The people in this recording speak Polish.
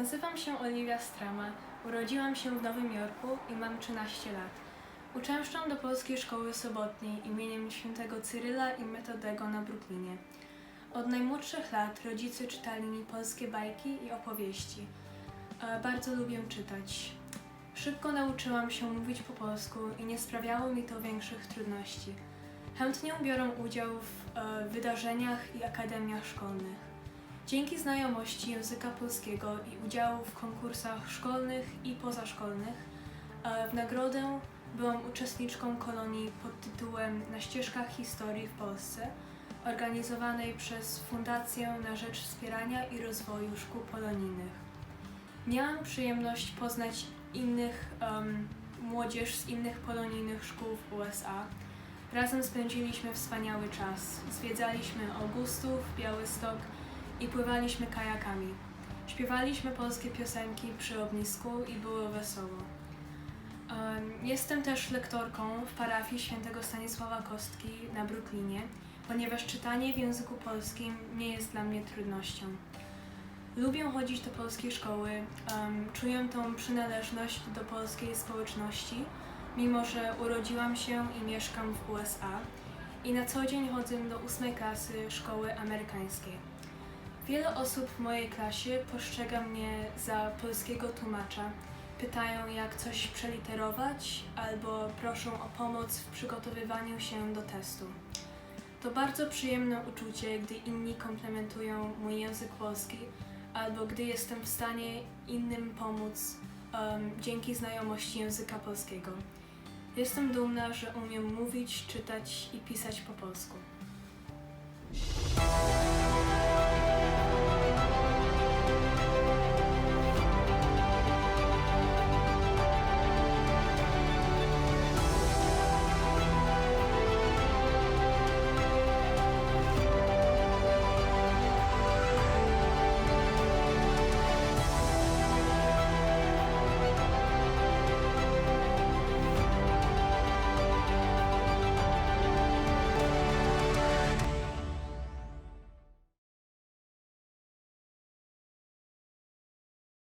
Nazywam się Olivia Strama. Urodziłam się w Nowym Jorku i mam 13 lat. Uczęszczam do Polskiej Szkoły Sobotniej imieniem świętego Cyryla i Metodego na Brooklynie. Od najmłodszych lat rodzice czytali mi polskie bajki i opowieści. E, Bardzo lubię czytać. Szybko nauczyłam się mówić po polsku i nie sprawiało mi to większych trudności. Chętnie biorę udział w e, wydarzeniach i akademiach szkolnych. Dzięki znajomości języka polskiego i udziału w konkursach szkolnych i pozaszkolnych, e, w nagrodę byłam uczestniczką kolonii pod tytułem Na ścieżkach historii w Polsce, organizowanej przez Fundację na rzecz wspierania i rozwoju szkół polonijnych. Miałam przyjemność poznać innych em, młodzież z innych polonijnych szkół w USA. Razem spędziliśmy wspaniały czas. Zwiedzaliśmy Augustów, Białystok i pływaliśmy kajakami. Śpiewaliśmy polskie piosenki przy ognisku i było wesoło. Em, Jestem też lektorką w parafii świętego Stanisława Kostki na Brooklynie, ponieważ czytanie w języku polskim nie jest dla mnie trudnością. Lubię chodzić do polskiej szkoły, czuję tą przynależność do polskiej społeczności, mimo że urodziłam się i mieszkam w USA i na co dzień chodzę do ósmej klasy szkoły amerykańskiej. Wiele osób w mojej klasie postrzega mnie za polskiego tłumacza. Pytają, jak coś przeliterować, albo proszą o pomoc w przygotowywaniu się do testu. To bardzo przyjemne uczucie, gdy inni komplementują mój język polski, albo gdy jestem w stanie innym pomóc em, dzięki znajomości języka polskiego. Jestem dumna, że umiem mówić, czytać i pisać po polsku.